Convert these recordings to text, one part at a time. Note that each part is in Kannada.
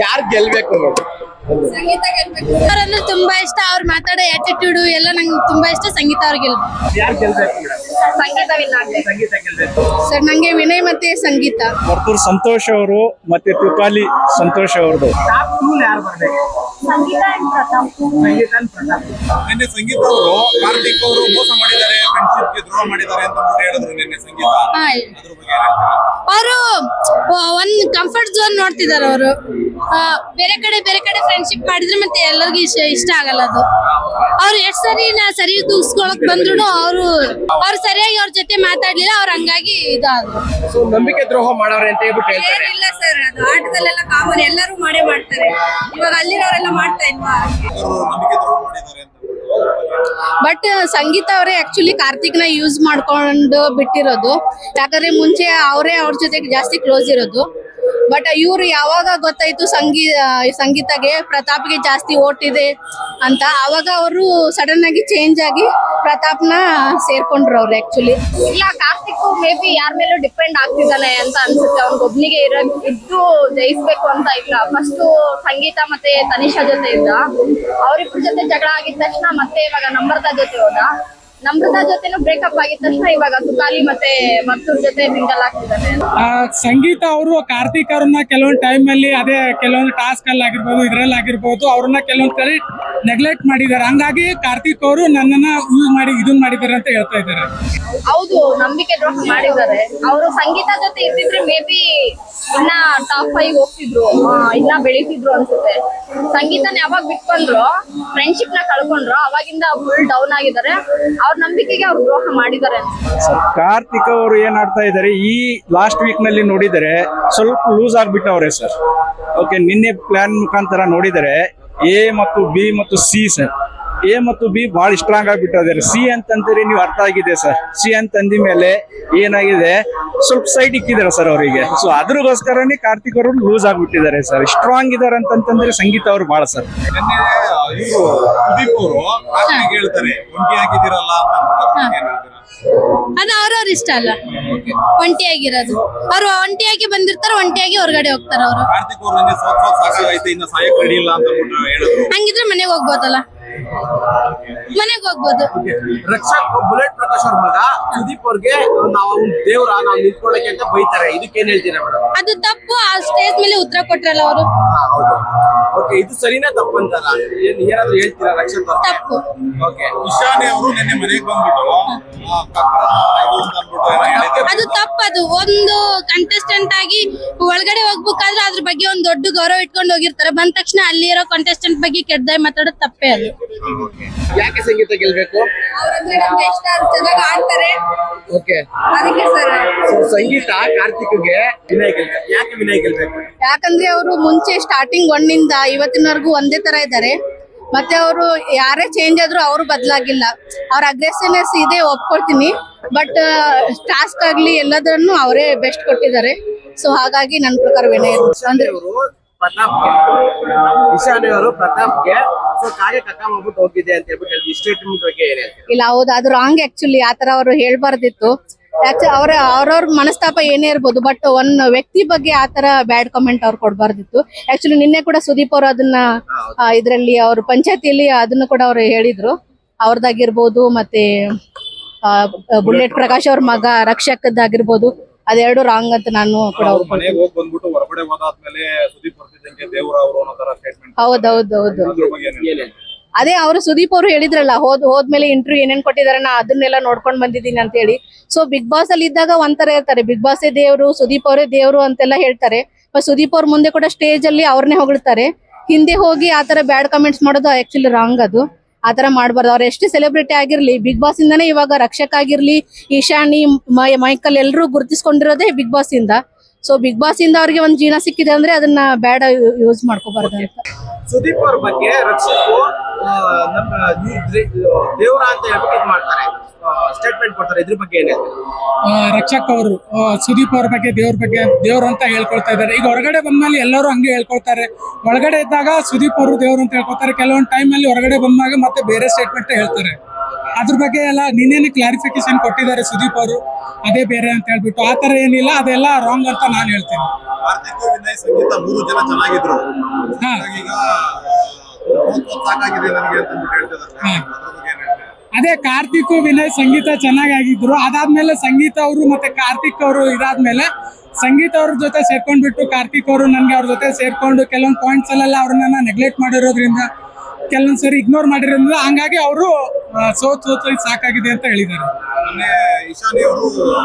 ಯಾರು ಗೆಲ್ಬೇಕು ಅವ್ರಂದ್ರೆ ತುಂಬಾ ಇಷ್ಟ ಅವ್ರು ಮಾತಾಡೋ ಆಟಿಟ್ಯೂಡ್ ಎಲ್ಲ ನಂಗೆ ತುಂಬಾ ಇಷ್ಟ ಸಂಗೀತ ಅವ್ರಿಗೆ ಸರ್ ನಂಗೆ ವಿನಯ್ ಮತ್ತೆ ಸಂಗೀತ. ವರ್ತೂರ್ ಸಂತೋಷ್ ಅವರು ಮತ್ತೆ ತುಕಾಲಿ ಸಂತೋಷ್ ಅವ್ರದ್ದು ಸಂಗೀತ ಅವರು ಮೋಸ ಮಾಡಿದ್ದಾರೆ. ಫ್ರೆಂಡ್ಶಿಪ್ಗೆ ದ್ರೋಹ ಮಾಡಿದ್ದಾರೆ ಅಂತ ಅಂದ್ಬಿಟ್ಟು ಹೇಳಿದ್ರು ನಿನ್ನೆ ಸಂಗೀತ. ಹಾ ಅದ್ರ ಬಗ್ಗೆ ಏನ್ ಹೇಳ್ತೀರಾ? ಅವರು ಒಂದ್ ಕಂಫರ್ಟ್ ಝೋನ್ ನೋಡ್ತಿದಾರೆ ಅವರು. ಬೇರೆ ಕಡೆ ಬೇರೆ ಕಡೆ ಫ್ರೆಂಡ್ಶಿಪ್ ಮಾಡಿದ್ರೆ ಮತ್ತೆ ಎಲ್ಲರಿಗೂ ಇಷ್ಟ ಇಷ್ಟ ಆಗಲ್ಲ ಅದು. ಅವ್ರು ಎಷ್ಟ್ ಸರಿ ನಾ ಸರಿ ದೂಸ್ಕೊಳಕ್ ಬಂದ್ರು ಅವರು ಅವ್ರು ಸರಿಯಾಗಿ ಅವ್ರ ಜೊತೆ ಮಾತಾಡ್ಲಿಲ್ಲ ಅವ್ರ ಹಂಗಾಗಿ ಇದಾದ್ರು. ಸೊ ನಂಬಿಕೆ ದ್ರೋಹ ಮಾಡವ್ರೆ ಅಂತ ಹೇಳ್ಬಿಟ್ಟು ಹೇಳ್ತಾರೆ. ಏನಿಲ್ಲ ಸರ್ ಅದು ಆಟದಲ್ಲೆಲ್ಲ ಕಾಮನ್ ಎಲ್ಲರೂ ಮಾಡೇ ಮಾಡ್ತಾರೆ. ಇವಾಗ ಅಲ್ಲಿರೋರೆಲ್ಲ ಮಾಡ್ತಾ ಇಲ್ವಾ? ನಂಬಿಕೆ ದ್ರೋಹ ಮಾಡಿದ್ದಾರೆ ಅಂತ. ಬಟ್ ಸಂಗೀತ ಅವರೇ ಆಕ್ಚುಲಿ ಕಾರ್ತಿಕ್ನ ಯೂಸ್ ಮಾಡ್ಕೊಂಡು ಬಿಟ್ಟಿರೋದು. ಯಾಕಂದ್ರೆ ಮುಂಚೆ ಅವರೇ ಅವ್ರ ಜೊತೆಗೆ ಜಾಸ್ತಿ ಕ್ಲೋಸ್ ಇರೋದು. ಬಟ್ ಇವ್ರು ಯಾವಾಗ ಗೊತ್ತಾಯ್ತು ಸಂಗೀ ಸಂಗೀತಗೆ? ಪ್ರತಾಪ್ಗೆ ಜಾಸ್ತಿ ಓಟ್ ಇದೆ ಅಂತ. ಅವಾಗ ಅವರು ಸಡನ್ ಆಗಿ ಚೇಂಜ್ ಆಗಿ ಪ್ರತಾಪ್ನ ಸೇರ್ಕೊಂಡ್ರು ಅವ್ರು ಆಕ್ಚುಲಿ ಇಲ್ಲ ಕಾರ್ತಿಕ್ ಮೇ ಬಿ ಯಾರ ಮೇಲೂ ಡಿಪೆಂಡ್ ಆಗ್ತಿದ್ದಾನೆ ಅಂತ ಅನ್ಸುತ್ತೆ. ಅವ್ನಿಗೊಬ್ನಿಗೆ ಇರೋ, ಇದ್ದು ಜಯಿಸ್ಬೇಕು ಅಂತ ಇಲ್ಲ. ಫಸ್ಟ್ ಸಂಗೀತ ಮತ್ತೆ ತನಿಷಾ ಜೊತೆ ಇದ್ದ. ಅವ್ರಿಬ್ರ ಜೊತೆ ಜಗಳ ಆಗಿದ ತಕ್ಷಣ ಮತ್ತೆ ಇವಾಗ ನಂಬರ್ದ ಜೊತೆ ಹೋದ. ನಮ್ರತಾ ಜೊತೆನೂ ಬ್ರೇಕಪ್ ಆಗಿದ ತಕ್ಷಣ ಇವಾಗ ತುಕಾಲಿ ಮತ್ತೆ ಮತ್ತೂರ್ ಜೊತೆ ಮಿಂಗಲ್ ಆಗ್ತಿದ್ದಾರೆ. ಸಂಗೀತ ಅವರು ಕಾರ್ತಿಕ್ ಅವ್ರನ್ನ ಕೆಲವೊಂದು ಟೈಮ್ ಅಲ್ಲಿ ಅದೇ ಕೆಲವೊಂದು ಟಾಸ್ಕ್ ಅಲ್ಲಿ ಆಗಿರ್ಬೋದು ಇದ್ರಲ್ಲಿ ಆಗಿರ್ಬೋದು ಅವ್ರನ್ನ ಕೆಲವೊಂದ್ ಕಡೆ ನೆಗ್ಲೆಕ್ಟ್ ಮಾಡಿದ್ದಾರೆ. ಹಂಗಾಗಿ ಕಾರ್ತಿಕ್ ಅವರು ನನ್ನನ್ನ ಯೂಸ್ ಮಾಡಿ ಇದನ್ ಮಾಡಿದ್ದಾರೆ ಅಂತ ಹೇಳ್ತಾ ಇದ್ದಾರೆ. ಹೌದು ನಂಬಿಕೆ ಡ್ರಾಪ್ ಮಾಡಿದ್ದಾರೆ. ಅವರು ಸಂಗೀತ ಜೊತೆ ಇದ್ದಿದ್ರೆ ಮೇ ಬಿ ಇನ್ನ ಟಾಪ್ ಫೈವ್ ಹೋಗ್ತಿದ್ರು. ಇನ್ನ ಬೆಳೀತಿದ್ರು ಅನ್ಸುತ್ತೆ. ಸಂಗೀತನ ಯಾವಾಗ ಬಿಟ್ಕೊಂಡ್ರು ಫ್ರೆಂಡ್ಶಿಪ್ನ ಕಳ್ಕೊಂಡ್ರು ಅವಾಗಿಂದ ಫುಲ್ ಡೌನ್ ಆಗಿದ್ದಾರೆ. ಅವ್ರ ನಂಬಿಕೆಗೆ ಅವ್ರು ದ್ರೋಹ ಮಾಡಿದ್ದಾರೆ ಕಾರ್ತಿಕ್ ಅವರು ಏನ್ ಆಡ್ತಾ ಇದ್ದಾರೆ ಈ ಲಾಸ್ಟ್ ವೀಕ್ನಲ್ಲಿ ನೋಡಿದರೆ ಸ್ವಲ್ಪ ಲೂಸ್ ಆಗ್ಬಿಟ್ಟವ್ರೆ ಸರ್ ಓಕೆ ನಿನ್ನೆ ಪ್ಲಾನ್ ಮುಖಾಂತರ ನೋಡಿದರೆ ಎ ಮತ್ತು ಬಿ ಮತ್ತು ಸಿ ಸರ್ ಎ ಮತ್ತು ಬಿ ಬಹಳ ಸ್ಟ್ರಾಂಗ್ ಆಗಿಬಿಟ್ಟಿದ್ದಾರೆ ಸಿ ಅಂತಂದ್ರೆ ನೀವು ಅರ್ಥ ಆಗಿದೆ ಸರ್ ಸಿ ಅಂತಂದ ಮೇಲೆ ಏನಾಗಿದೆ? ಸ್ವಲ್ಪ ಸೈಡ್ ಇಕ್ಕಿದ್ದಾರೆ ಸರ್ ಅವರಿಗೆ. ಸೊ ಅದ್ರಗೋಸ್ಕರನೇ ಕಾರ್ತಿಕ್ ಅವರು ಲೂಸ್ ಆಗಿಬಿಟ್ಟಿದ್ದಾರೆ ಸರ್ ಸ್ಟ್ರಾಂಗ್ ಇದಾರೆ ಅಂತಂತಂದ್ರೆ ಸಂಗೀತ ಅವರು ಬಹಳ ಸರ್ ಹೇಳ್ತಾರೆ? ಅದು ಅವ್ರವ್ರ ಇಷ್ಟ ಅಲ್ಲ. ಒಂಟಿಯಾಗಿರೋದು ಅವ್ರು ಒಂಟಿಯಾಗಿ ಬಂದಿರ್ತಾರೆ ಒಂಟಿಯಾಗಿ ಹೊರಗಡೆ ಹೋಗ್ತಾರೆ ಅವರು. ಕಾರ್ತಿಕ್ ಅವರು ನಿನ್ನೆ ಸೋತ್ ಸೋತ್ ಸಾಕಾಗೈತೆ ಇನ್ನ ಸಾಯಕ್ ರೆಡಿ ಇಲ್ಲ ಅಂತ ಅಂದ್ಬಿಟ್ಟು ಹೇಳಿದ್ರು. ಹಂಗಿದ್ರೆ ಮನೆಗೆ ಹೋಗ್ಬೋದಲ್ಲ. ಮನೆಗೆ ಹೋಗ್ಬೋದು. ರಕ್ಷಕ್ ಬುಲೆಟ್ ಪ್ರಕಾಶ್ ಅವ್ರ ಮಗ ಸುದೀಪ್ ಅವ್ರಿಗೆ ನಾವು ದೇವ್ರ ನಾವು ನಿಂತ್ಕೊಳ್ಳಕ್ಕೆ ಅಂತ ಬೈತಾರೆ. ಇದಕ್ಕೆ ಏನ್ ಹೇಳ್ತೀರಾ ಮೇಡಮ್? ಅದು ತಪ್ಪು ಆ ಸ್ಟೇಜ್ ಮೇಲೆ ಉತ್ತರ ಕೊಟ್ರಲ್ಲ ಅವರು. ಹೌದು. ಓಕೆ ಇದು ಸರಿನಾ ತಪ್ಪು ಅಂತಾರ? ಏನ್ ಏನಾದ್ರು ಹೇಳ್ತೀರಾ ರಕ್ಷಕ್ ತಪ್ಪು. ಓಕೆ. ಇಶಾನಿ ಅವರು ನಿನ್ನೆ ಮನೆಗೆ ಬಂದ್ಬಿಟ್ಟು ಆ, ಕಕ್ಕಡ ಇದು ಅಂತ ಅಂದ್ಬಿಟ್ಟು ಏನೋ ಹೇಳಿದ್ದಾರೆ ಅದು ತಪ್ಪದು ಒಂದು ಕಂಟೆಸ್ಟೆಂಟ್ ಆಗಿ ಒಳಗಡೆ ಹೋಗ್ಬೇಕಾದ್ರೆ ಅದ್ರ ಬಗ್ಗೆ ಒಂದು ದೊಡ್ಡ ಗೌರವ ಇಟ್ಕೊಂಡು ಹೋಗಿರ್ತಾರೆ. ಬಂದ ತಕ್ಷಣ ಅಲ್ಲಿ ಇರೋ ಕಂಟೆಸ್ಟೆಂಟ್ ಬಗ್ಗೆ ಕೆಟ್ಟದಾಗಿ ಮಾತಾಡೋದು ತಪ್ಪೇ ಅದು. ಯಾಕೆ ಸಂಗೀತ ಗೆಲ್ಬೇಕು? ಅವ್ರಂದ್ರೆ ನಮ್ಗೆ ಇಷ್ಟ ಚೆನ್ನಾಗಿ ಆಡ್ತಾರೆ. ಓಕೆ. ಅದಕ್ಕೆ ಸರ್. ಸೊ ಸಂಗೀತ ಕಾರ್ತಿಕ್ಗೆ ವಿನಯ್ ಗೆಲ್ಬೇಕು. ಯಾಕೆ ವಿನಯ್ ಗೆಲ್ಬೇಕು? ಯಾಕಂದ್ರೆ ಅವರು ಮುಂಚೆ ಸ್ಟಾರ್ಟಿಂಗ್ ಒನ್ನಿಂದ ಇವತ್ತಿನವರೆಗೂ ಒಂದೇ ತರ ಇದ್ದಾರೆ. ಮತ್ತೆ ಅವರು ಯಾರೇ ಚೇಂಜ್ ಆದ್ರೂ ಅವರು ಬದಲಾಗಿಲ್ಲ. ಅವ್ರ ಅಗ್ರೆಸಿವ್ನೆಸ್ ಇದೆ ಒಪ್ಕೊಳ್ತೀನಿ. ಬಟ್ ಟಾಸ್ಕ್ ಆಗ್ಲಿ ಎಲ್ಲದನ್ನು ಅವರೇ ಬೆಸ್ಟ್ ಕೊಟ್ಟಿದ್ದಾರೆ. ಸೊ ಹಾಗಾಗಿ ನನ್ನ ಪ್ರಕಾರ ವಿನಯ್ ಅಂದ್ರೆ ಅವರು ಪ್ರತಾಪ್ಗೆ ಇಶಾನಿ ಅವರು ಪ್ರತಾಪ್ಗೆ ಸೊ ಕಾರ್ಯ ಕಕ್ಕ ಮಾಡ್ಬಿಟ್ಟು ಹೋಗಿದೆ ಅಂತ ಹೇಳ್ಬಿಟ್ಟು ಹೇಳಿದ್ರು. ಈ ಸ್ಟೇಟ್ಮೆಂಟ್ ಬಗ್ಗೆ ಏನ್ ಇಲ್ಲ ಹೌದು ಅದು ರಾಂಗ್ ಆಕ್ಚುಲಿ ಆತರ ಅವರು ಹೇಳ್ಬಾರ್ದಿತ್ತು. ಅವ್ರ ಅವ್ರವ್ರ ಮನಸ್ತಾಪ ಏನೇ ಇರ್ಬೋದು ಬಟ್ ಒಂದ್ ವ್ಯಕ್ತಿ ಬಗ್ಗೆ ಆತರ ಬ್ಯಾಡ್ ಕಮೆಂಟ್ ಅವ್ರು ಕೊಡಬಾರ್ದಿತ್ತು. ಆಕ್ಚುಲಿ ನಿನ್ನೆ ಕೂಡ ಸುದೀಪ್ ಅವರು ಅದನ್ನ ಇದ್ರಲ್ಲಿ ಅವ್ರ ಪಂಚಾಯತಿಯಲ್ಲಿ ಅದನ್ನು ಕೂಡ ಅವ್ರು ಹೇಳಿದ್ರು. ಅವ್ರದ್ದಾಗಿರ್ಬೋದು ಮತ್ತೆ ಬುಲೆಟ್ ಪ್ರಕಾಶ್ ಅವ್ರ ಮಗ ರಕ್ಷಕದ್ದಾಗಿರ್ಬೋದು ಅದೆರಡು ರಾಂಗ್ ಅಂತ ನಾನು ಕೂಡ ಅವ್ರು ತರ ಅದೇ ಅವರು ಸುದೀಪ್ ಅವರು ಹೇಳಿದ್ರಲ್ಲ ಹೋದ್ ಹೋದ್ಮೇಲೆ ಇಂಟರ್ವ್ಯೂ ಏನೇನ್ ಕೊಟ್ಟಿದಾರೆ ನಾ ಅದನ್ನೆಲ್ಲ ನೋಡ್ಕೊಂಡ್ ಬಂದಿದ್ದೀನಿ ಅಂತ ಹೇಳಿ. ಸೊ ಬಿಗ್ ಬಾಸ್ ಅಲ್ಲಿ ಇದ್ದಾಗ ಒಂಥರ ಇರ್ತಾರೆ. ಬಿಗ್ ಬಾಸ್ ದೇವರು ಸುದೀಪ್ ಅವರೇ ದೇವರು ಅಂತೆಲ್ಲ ಹೇಳ್ತಾರೆ. ಬಟ್ ಸುದೀಪ್ ಅವ್ರ ಮುಂದೆ ಕೂಡ ಸ್ಟೇಜ್ ಅಲ್ಲಿ ಅವ್ರನ್ನೇ ಹೊಗಳ್ತಾರೆ. ಹಿಂದೆ ಹೋಗಿ ಆ ತರ ಬ್ಯಾಡ್ ಕಮೆಂಟ್ಸ್ ಮಾಡೋದು ಆಕ್ಚುಲಿ ರಾಂಗ್ ಅದು. ಆತರ ಮಾಡಬಾರ್ದು. ಅವ್ರು ಎಷ್ಟು ಸೆಲೆಬ್ರಿಟಿ ಆಗಿರ್ಲಿ ಬಿಗ್ ಬಾಸ್ ಇಂದಾನೇ ಇವಾಗ ರಕ್ಷಕ್ ಆಗಿರ್ಲಿ ಈಶಾನಿ ಮೈಕಲ್ ಎಲ್ಲರೂ ಗುರುತಿಸ್ಕೊಂಡಿರೋದೇ ಬಿಗ್ ಬಾಸ್ ಇಂದ. ಸೊ ಬಿಗ್ ಬಾಸ್ ಇಂದ ಅವ್ರಿಗೆ ಒಂದ್ ಜೀವನ ಸಿಕ್ಕಿದೆ ಅಂದ್ರೆ ಅದನ್ನ ಬ್ಯಾಡ್ ಯೂಸ್ ಮಾಡ್ಕೋಬಾರ್ದು ಸುದೀಪ್ ಅವ್ರ ಬಗ್ಗೆ ರಕ್ಷಕು ಆ, ನಮ್ಮ ದೇವರ ಅಂತ ಹೇಳ್ಬಿಟ್ಟು ಇದ್ ಮಾಡ್ತಾರೆ. ಸ್ಟೇಟ್ಮೆಂಟ್ ಕೊಡ್ತಾರೆ ಇದ್ರ ಬಗ್ಗೆ ಏನೇ ರಕ್ಷಕ್ ಅವರು ಸುದೀಪ್ ಅವ್ರ ಬಗ್ಗೆ ದೇವ್ರ ಬಗ್ಗೆ ದೇವ್ರು ಅಂತ ಹೇಳ್ಕೊಳ್ತಾ ಇದ್ದಾರೆ. ಈಗ ಹೊರಗಡೆ ಬಂದ್ಮೇಲೆ ಎಲ್ಲರೂ ಹಂಗೆ ಹೇಳ್ಕೊಳ್ತಾರೆ. ಒಳಗಡೆ ಇದ್ದಾಗ ಸುದೀಪ್ ಅವರು ದೇವ್ರು ಅಂತ ಹೇಳ್ಕೊಳ್ತಾರೆ. ಕೆಲವೊಂದು ಟೈಮ್ ಅಲ್ಲಿ ಹೊರಗಡೆ ಬಂದಾಗ ಮತ್ತೆ ಬೇರೆ ಸ್ಟೇಟ್ಮೆಂಟ್ ಹೇಳ್ತಾರೆ. ಅದ್ರ ಬಗ್ಗೆ ಎಲ್ಲ ನಿನ್ನೇನೆ ಕ್ಲಾರಿಫಿಕೇಶನ್ ಕೊಟ್ಟಿದ್ದಾರೆ ಸುದೀಪ್ ಅವರು? ಅದೇ ಬೇರೆ ಅಂತ ಹೇಳ್ಬಿಟ್ಟು. ಆ ತರ ಏನಿಲ್ಲ ಅದೆಲ್ಲ ರಾಂಗ್ ಅಂತ ನಾನು ಹೇಳ್ತೀನಿ. ಮೂರು ಜನ ಚೆನ್ನಾಗಿದ್ರು. ಹಾ. ಈಗ ಸಾಕಾಗಿದೆ ನನಗೆ ಅಂತ ಅಂದ್ಬಿಟ್ಟು ಹೇಳ್ತಿದ್ದಾರೆ. ಅದ್ರ ಬಗ್ಗೆ ಏನ್ ಹೇಳ್ತೀರಾ? ಅದೇ ಕಾರ್ತಿಕ್ ವಿನಯ್ ಸಂಗೀತ ಚೆನ್ನಾಗಿ ಆಗಿದ್ರು ಅದಾದ್ಮೇಲೆ ಸಂಗೀತ ಅವರು ಮತ್ತೆ ಕಾರ್ತಿಕ್ ಅವರು ಇದಾದ್ಮೇಲೆ ಸಂಗೀತ ಅವ್ರ ಜೊತೆ ಸೇರ್ಕೊಂಡ್ಬಿಟ್ಟು ಕಾರ್ತಿಕ್ ಅವರು ನನ್ಗೆ ಅವ್ರ ಜೊತೆ ಸೇರ್ಕೊಂಡು ಕೆಲವೊಂದು ಪಾಯಿಂಟ್ಸ್ ಅಲ್ಲೆಲ್ಲ ಅವ್ರನ್ನ ನೆಗ್ಲೆಕ್ಟ್ ಮಾಡಿರೋದ್ರಿಂದ ಕೆಲವೊಂದ್ಸರಿ ಇಗ್ನೋರ್ ಮಾಡಿರೋದ್ರಿಂದ ಹಂಗಾಗಿ ಅವರು ಸೋತ್ ಸೋತ್ ಸಾಕಾಗಿದೆ ಅಂತ ಹೇಳಿದ್ದಾರೆ. ಮೊನ್ನೆ ಈಶಾನಿ ಅವರು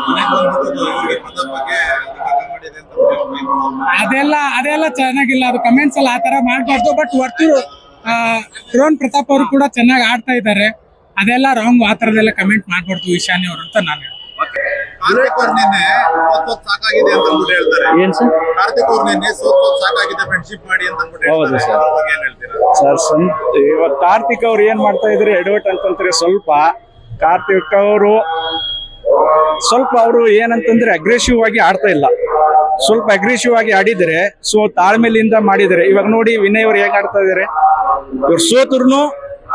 ಮನೆಗೆ ಬಂದ್ಬಿಟ್ಟು ಇವರಿಗೆ ಪ್ರತಾಪ್ ಬಗ್ಗೆ ಕಾಕ ಮಾಡಿದೆ ಅಂತ ಅದೆಲ್ಲ ಅದೆಲ್ಲ ಚೆನ್ನಾಗಿಲ್ಲ. ಅದು ಕಮೆಂಟ್ಸ್ ಎಲ್ಲ ಆ ತರ ಮಾಡ್ಬಾರ್ದು. ಬಟ್ ಹೊರ್ತು ಡ್ರೋನ್ ಪ್ರತಾಪ್ ಅವರು ಕೂಡ ಚೆನ್ನಾಗಿ ಆಡ್ತಾ ಇದ್ದಾರೆ. ಅದೆಲ್ಲ ರಾಂಗ್ ಆ ಥರದೆಲ್ಲ ಕಮೆಂಟ್ ಮಾಡ್ಬಾರ್ದು ಈಶಾನ್ಯ ಅವರು ಅಂತ ನಾನು ಹೇಳ್ತೀನಿ. ಕಾರ್ತಿಕ್ ಅವ್ರು ನಿನ್ನೆ ಸೋತ್ ಸೋತ್ ಸಾಕಾಗಿದೆ ಅಂತ ಅಂದ್ಬಿಟ್ಟು ಹೇಳ್ತಾರೆ. ಏನ್ ಸರ್? ಕಾರ್ತಿಕ್ ಅವ್ರು ನಿನ್ನೆ ಸೋತ್ ಸೋತ್ ಸಾಕಾಗಿದೆ ಫ್ರೆಂಡ್ಶಿಪ್ ಮಾಡಿ ಅಂತ ಅಂದ್ಬಿಟ್ಟು ಹೌದು ಹೇಳ್ತಾರೆ ಸರ್. ಅದ್ರ ಬಗ್ಗೆ ಏನ್ ಹೇಳ್ತೀರಾ? ಸರ್ ಸಂ ಇವಾಗ ಕಾರ್ತಿಕ್ ಅವ್ರು ಏನ್ ಮಾಡ್ತಾ ಇದ್ರೆ ಎಡವಟ್ ಅಂತಂದ್ರೆ ಸ್ವಲ್ಪ. ಕಾರ್ತಿಕ್ ಅವರು ಸ್ವಲ್ಪ ಅವರು ಏನಂತಂದ್ರೆ ಅಗ್ರೆಸಿವ್ ಆಗಿ ಆಡ್ತಾ ಇಲ್ಲ. ಸ್ವಲ್ಪ ಅಗ್ರೆಸಿವ್ ಆಗಿ ಆಡಿದರೆ ಸೊ ತಾಳ್ಮೆಲಿಂದ ಮಾಡಿದರೆ ಇವಾಗ ನೋಡಿ ವಿನಯ್ ಅವರು ಹೇಗೆ ಆಡ್ತಾ ಇದ್ದಾರೆ ಇವ್ರು ಸೋತರ್ನು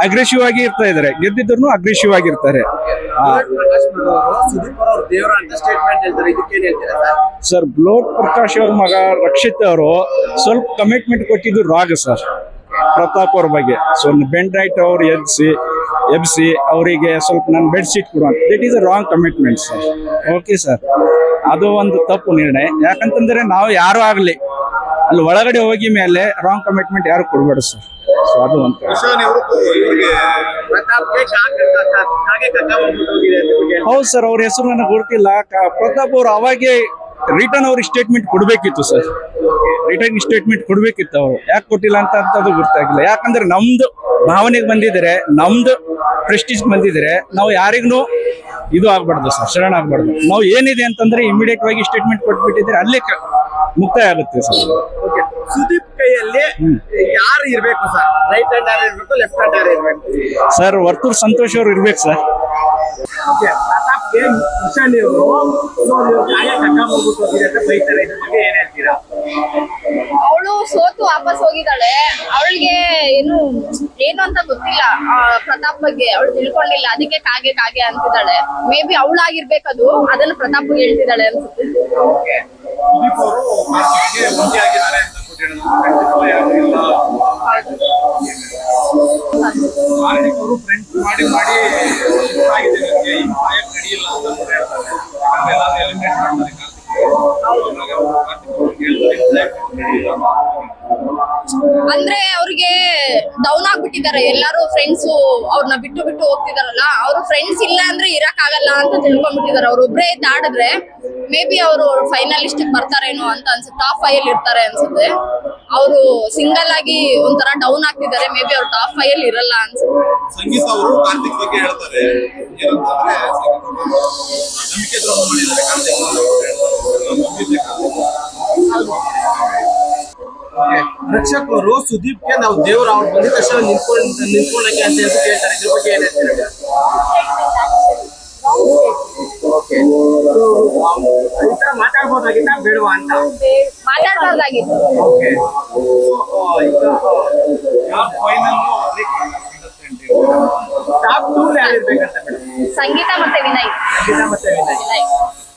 ಅಗ್ರೆಸಿವ್ ಆಗಿ ಇರ್ತಾ ಇದಾರೆ. ಗೆದ್ದಿದ್ರು ಅಗ್ರೆಸಿವ್ ಆಗಿರ್ತಾರೆ ಸರ್, ಬ್ಲೋಟ್ ಪ್ರಕಾಶ್ ಅವ್ರ ಮಗ ರಕ್ಷಿತ್ ಅವರು ಸ್ವಲ್ಪ ಕಮಿಟ್ಮೆಂಟ್ ಕೊಟ್ಟಿದ್ದು ರಾಗ ಸರ್. ಪ್ರತಾಪ್ ಅವ್ರ ಬಗ್ಗೆ. ಸೊ ಬೆನ್ ರೈಟ್ ಅವ್ರು ಎಬ್ಸಿ ಎಬ್ಸಿ ಅವರಿಗೆ ಸ್ವಲ್ಪ ನಾನು ಬೆಡ್ಶೀಟ್ ಕೊಡುವಂತ that it is a wrong commitment sir okay sir ಅದು ಒಂದು ತಪ್ಪು ನಿರ್ಣಯ. ಯಾಕಂತಂದ್ರೆ ನಾವು ಯಾರು ಆಗಲಿ ಅಲ್ಲಿ ಒಳಗಡೆ ಹೋಗಿ ಮೇಲೆ ರಾಂಗ್ ಕಮಿಟ್ಮೆಂಟ್ ಯಾರು ಕೊಡಬೇಡ ಸರ್ ಸೊ ಅದು ಒಂದು ಹೌದು ಸರ್ ಅವ್ರ ಹೆಸರು ನನಗೆ ಗೊತ್ತಿಲ್ಲ. ಕ- ಪ್ರತಾಪ್ ಅವ್ರು ಅವಾಗೆ ರಿಟರ್ನ್ ಅವ್ರಿಗೆ ಸ್ಟೇಟ್ಮೆಂಟ್ ಕೊಡಬೇಕಿತ್ತು ಸರ್ ರಿಟರ್ನ್ ಸ್ಟೇಟ್ಮೆಂಟ್ ಕೊಡಬೇಕಿತ್ತು ಅವರು. ಯಾಕೆ ಕೊಟ್ಟಿಲ್ಲ ಅಂತ ಅಂತದ್ದು ಗೊತ್ತಾಗಿಲ್ಲ. ಯಾಕಂದ್ರೆ ನಮ್ದು ಭಾವನೆಗೆ ಬಂದಿದ್ರೆ ನಮ್ದು ಪ್ರೆಸ್ಟೀಜ್ ಬಂದಿದ್ರೆ ನಾವು ಯಾರಿಗೂ ಇದು ಆಗ್ಬಾರ್ದು ಸರ್ ಶರಣ ಆಗ್ಬಾರ್ದು. ನಾವು ಏನಿದೆ ಅಂತಂದ್ರೆ ಇಮಿಡಿಯೇಟ್ ಆಗಿ ಸ್ಟೇಟ್ಮೆಂಟ್ ಕೊಟ್ಬಿಟ್ಟಿದ್ರೆ ಅಲ್ಲೇ ಮುಕ್ತಾಯ ಆಗುತ್ತೆ ಸರ್. ಓಕೆ ಸುದೀಪ್ ಕೈಯಲ್ಲಿ ಯಾರು ಇರ್ಬೇಕು ಸರ್? ರೈಟ್ ಹ್ಯಾಂಡ್ ಯಾರು ಇರ್ಬೇಕು ಲೆಫ್ಟ್ ಹ್ಯಾಂಡ್ ಯಾರು ಇರ್ಬೇಕು? ಸರ್ ವರ್ತೂರ್ ಸಂತೋಷ್ ಅವ್ರು ಇರ್ಬೇಕು ಸರ್. ಅವರು ಅವಳು ಸೋತು ವಾಪಸ್ ಹೋಗಿದ್ದಾಳೆ. ಅವಳಿಗೆ ಏನು ಏನು ಅಂತ ಗೊತ್ತಿಲ್ಲ. ಪ್ರತಾಪ್ ಬಗ್ಗೆ. ಅವಳು ತಿಳ್ಕೊಂಡಿಲ್ಲ. ಅದಕ್ಕೆ ಕಾಗೆ ಕಾಗೆ ಅಂತಿದ್ದಾಳೆ. ಮೇ ಬಿ ಅವಳಾಗಿರ್ಬೇಕದು. ಅದನ್ನು ಪ್ರತಾಪ್ ಹೇಳ್ತಿದ್ದಾಳೆ ಅನ್ಸುತ್ತೆ. ಮಾಡಿ ಸುದೀಪ್ ಅವರು ಕಾರ್ತಿಕ್ಗೆ ಒಂಟಿ ಆಗಿದ್ದಾರೆ ಅಂತ ಅಂದ್ಬಿಟ್ಟು ಹೇಳಿದ್ರು Friends ಎಲ್ಲ ಯಾರು ಇಲ್ಲ ಕಾರ್ತಿಕ್ ಅವರು ಫ್ರೆಂಡ್ಸ್ ಮಾಡಿ ಮಾಡಿ ಇಷ್ಟ ಆಗಿದೆ ನನಗೆ ಈ ಕಾಯಕ್ ನಡೆಯಿಲ್ಲ ಅಂತ ಅಂದ್ಬಿಟ್ಟು ಹೇಳ್ತಾರೆ ಯಾಕಂದ್ರೆ ಎಲ್ಲಾರು ಎಲಿಮಿನೇಟ್ ಮಾಡ್ತಾರೆ ಕಾರ್ತಿಕ್ ಅವ್ರು. ಅವಾಗ ಕಾರ್ತಿಕ್ ಅವ್ರಿಗೆ ಹೇಳ್ತಾರೆ "ಈ ಕಾಯಕ್ ನಡೆಯಿಲ್ಲ ಅಂತ." ಅಂದ್ರೆ ಅವ್ರಿಗೆ ಡೌನ್ ಎಲ್ಲರೂ ಫ್ರೆಂಡ್ಸ್ ಅವ್ರನ್ನ ಬಿಟ್ಟು ಬಿಟ್ಟು ಹೋಗ್ತಿದಾರಲ್ಲ, ಅವ್ರು ಫ್ರೆಂಡ್ಸ್ ಇಲ್ಲ ಅಂದ್ರೆ ಇರಕ್ ಆಗಲ್ಲ ಅಂತ ತಿಳ್ಕೊಂಡ್ಬಿಟ್ಟಿದ್ದಾರೆ ಅವ್ರು ಒಬ್ರೇ ಆಡಿದ್ರೆ ಮೇ ಬಿ ಅವರು ಫೈನಲ್ ಇಷ್ಟಕ್ಕೆ ಬರ್ತಾರೇನೋ ಅಂತ ಅನ್ಸುತ್ತೆ. ಟಾಪ್ ಫೈವ್ ಅಲ್ಲಿ ಇರ್ತಾರೆ ಅನ್ಸುತ್ತೆ. ಅವರು ಸಿಂಗಲ್ ಆಗಿ ಒಂಥರ ಡೌನ್ ಆಗ್ತಿದ್ದಾರೆ. ಮೇ ಬಿ ಅವ್ರು ಟಾಪ್ ಫೈವ್ ಅಲ್ಲಿ ಇರಲ್ಲ ಅನ್ಸುತ್ತೆ. ರಕ್ಷಕ್ ಸುದೀಪ್ ಸುದೀಪ್ಗೆ ನಾವು ದೇವ್ರ ಅವ್ರು ಬಂದ ತಕ್ಷಣ ನಿಂತ್ಕೊಂಡ್ ನಿಂತ್ಕೊಳ್ಳಕ್ಕೆ ಅಂತ ಹೇಳ್ಬಿಟ್ಟು ಹೇಳ್ತಾರೆ? ಇದ್ರ ಬಗ್ಗೆ ಏನ್ ಹೇಳ್ತೀರಾ? ಮಾತಾಡ್ಬೋದಾಗಿತ್ತ? ಬೇಡವಾ ಅಂತ? ಮಾತಾಡ್ಬೋದಾಗಿತ್ತು. ಟಾಪ್ ಟೂ ಯಾರಿರ್ಬೇಕಂತ ಸಂಗೀತ ಮತ್ತೆ ವಿನಯ್. ಸಂಗೀತ ಮತ್ತೆ ವಿನಯ್. ವಿನಯ್.